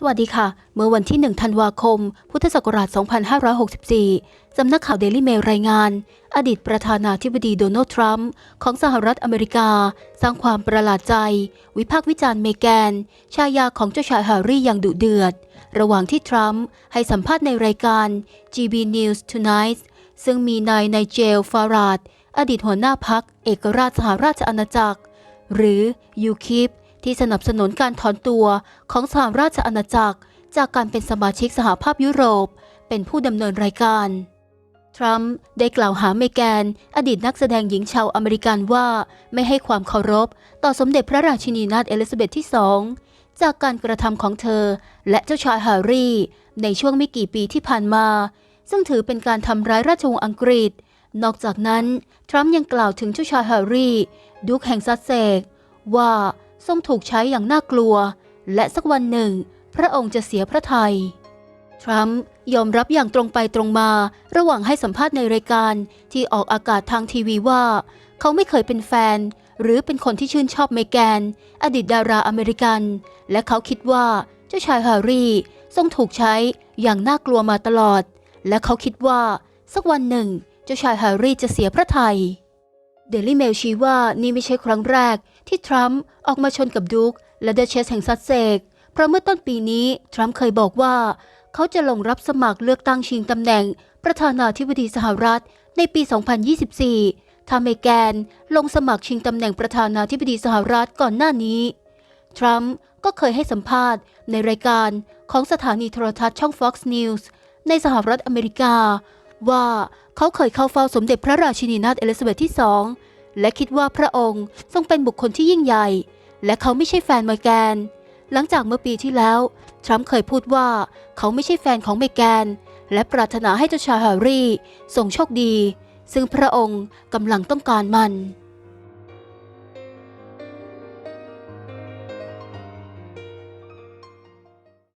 สวัสดีค่ะ เมื่อวันที่ 1 ธันวาคม พุทธศักราช 2564 สำนักข่าวเดลี่เมลรายงาน อดีตประธานาธิบดีโดนัลด์ทรัมป์ของสหรัฐอเมริกา สร้างความประหลาดใจ วิพากษ์วิจารณ์เมแกน ชายาของเจ้าชายแฮร์รี่อย่างดุเดือด ระหว่างที่ทรัมป์ให้สัมภาษณ์ในรายการ GB News Tonight ซึ่งมีนายไนเจลฟาราดอดีตหัวหน้าพักเอกราชสหราชอาณาจักร หรือยูคิป ที่สนับสนุนการถอนตัวของสหราชอาณาจักร จากการเป็นสมาชิกสหภาพยุโรป เป็นผู้ดำเนินรายการ ทรัมป์ได้กล่าวหาเมแกน อดีตนักแสดงหญิงชาวอเมริกันว่าไม่ให้ความเคารพ ต่อสมเด็จพระราชินีนาถเอลิซาเบธที่สองจากการกระทำของเธอและเจ้าชายแฮร์รี่ ในช่วงไม่กี่ปีที่ผ่านมา ซึ่งถือเป็นการทำร้ายราชวงศ์อังกฤษ นอกจากนั้น ทรัมป์ยังกล่าวถึงเจ้าชายแฮร์รี่ ดุกแห่งซัสเซกว่า ทรงถูกใช้อย่างน่ากลัว และสักวันหนึ่ง พระองค์จะเสียพระทัยทรัมป์ยอมรับอย่างตรงไปตรงมาระหว่างให้สัมภาษณ์ในรายการที่ออกอากาศทางทีวีว่า เขาไม่เคยเป็นแฟน หรือเป็นคนที่ชื่นชอบเมแกน อดีตดาราอเมริกัน และเขาคิดว่าเจ้าชายแฮร์รี่ทรงถูกใช้อย่างน่ากลัวมาตลอด และเขาคิดว่า สักวันหนึ่ง เจ้าชายแฮร์รี่จะเสียพระทัย เดลี่เมลชี้ว่านี่ไม่ใช่ครั้งแรกที่ทรัมป์ออกมาชนกับดุกและเดอะเชสแห่งซัสเซก เพราะเมื่อต้นปีนี้ทรัมป์เคยบอกว่า เขาจะลงรับสมัครเลือกตั้งชิงตำแหน่ง ประธานาธิบดีสหรัฐ ในปี 2024 ถ้าเมแกนลงสมัครชิงตำแหน่งประธานาธิบดีสหรัฐก่อนหน้านี้ ทรัมป์ก็เคยให้สัมภาษณ์ในรายการของสถานีโทรทัศน์ช่อง Fox News ในสหรัฐอเมริกา ว่าเขาเคยเข้าเฝ้าสมเด็จพระราชินีนาถเอลิซาเบธที่สองและคิดว่าพระองค์ทรงเป็นบุคคลที่ยิ่งใหญ่ และเขาไม่ใช่แฟนเมแกน หลังจากเมื่อปีที่แล้ว ทรัมป์เคยพูดว่าเขาไม่ใช่แฟนของเมแกน และปรารถนาให้เจ้าชายแฮร์รี่ทรงโชคดี ซึ่งพระองค์กำลังต้องการมัน